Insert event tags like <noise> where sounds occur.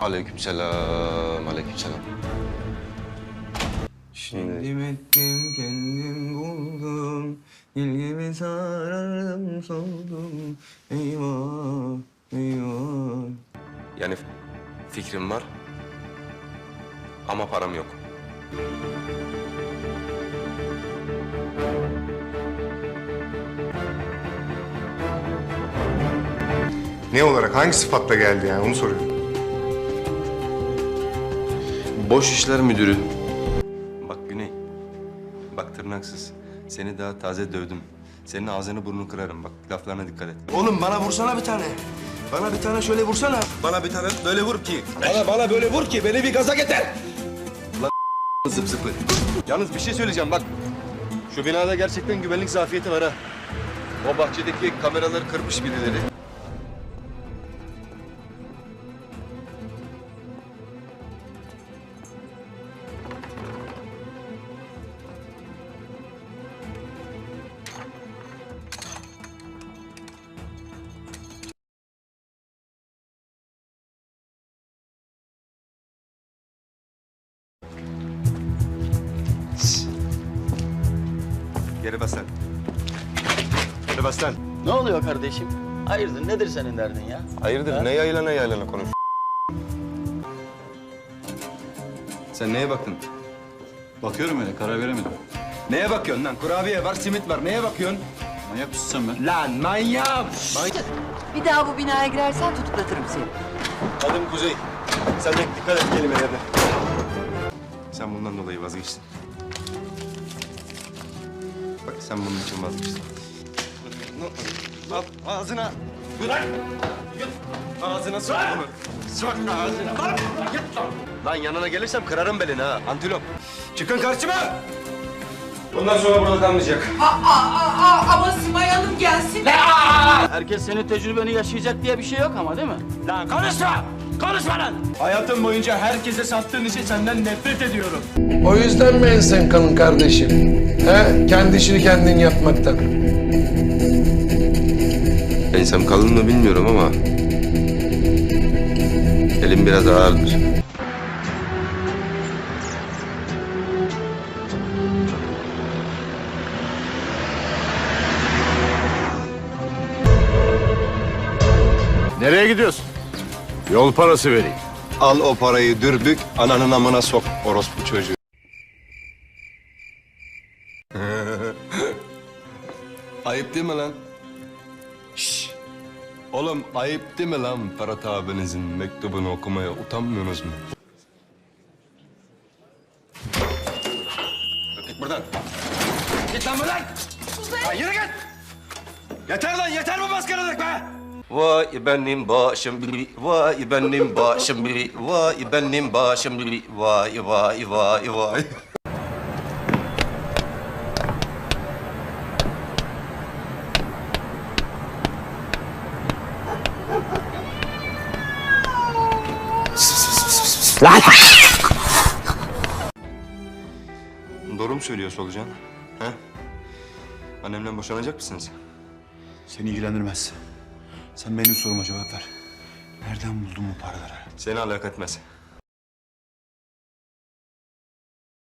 Aleykümselam, aleykümselam. Şimdi Kendim ettim, kendim buldum. İlgimi sarardım, soldum. Eyvah, eyvah. yani fikrim var ama param yok. Ne olarak, hangi sıfatla geldi yani onu soruyorum. Boş işler müdürü. Bak Güney, bak tırnaksız. Seni daha taze dövdüm. Senin ağzını burnunu kırarım bak. Laflarına dikkat et. Oğlum bana vursana bir tane. Bana bir tane şöyle vursana. Bana bir tane böyle vur ki. Bana bana böyle vur ki beni bir gaza getir. <laughs> Zıp zıpı. Yalnız bir şey söyleyeceğim bak. Şu binada gerçekten güvenlik zafiyeti var ha. O bahçedeki kameraları kırmış birileri. Geri bas lan. Bas lan. Ne oluyor kardeşim? Hayırdır nedir senin derdin ya? Hayırdır Ha? ne yaylana yaylana konuş. Sen neye baktın? Bakıyorum öyle karar veremedim. Neye bakıyorsun lan? Kurabiye var, simit var. Neye bakıyorsun? Manyak mısın sen be? Lan manyağım! Manyak. Bir daha bu binaya girersen tutuklatırım seni. Adım Kuzey. Sen de dikkat et kelimelerine. Sen bundan dolayı vazgeçtin. Sen bunun için vazgeçtin. Al ağzına. Bırak. Yut. Ağzına sok bunu. Sok ağzına. Lan yut lan. Lan yanına gelirsem kırarım belini ha. Antilop. Çıkın karşıma. Bundan sonra burada kalmayacak. ama Simay Hanım gelsin. Herkes senin tecrübeni yaşayacak diye bir şey yok ama değil mi? Lan konuşma! Konuşma lan! Hayatım boyunca herkese sattığın için senden nefret ediyorum. O yüzden mi ensen kalın kardeşim? He? Kendi işini kendin yapmaktan. Ensem kalın mı bilmiyorum ama... Elim biraz ağırdır. Nereye gidiyorsun? Yol parası vereyim. Al o parayı dürbük, ananın amına sok orospu çocuğu. <laughs> ayıp değil mi lan? Şşş! Oğlum ayıp değil mi lan Ferhat abinizin mektubunu okumaya utanmıyorsunuz mu? Git buradan. Git lan buradan! Lan yürü git! Yeter lan yeter bu maskaralık be! Vay benim başım biri, vay benim başım biri, vay benim başım biri, vay vay vay vay. Doğru mu söylüyor Solucan? He? Annemle boşanacak mısınız? Seni ilgilendirmez. Sen benim soruma cevap ver. Nereden buldun bu paraları? Seni alak etmez.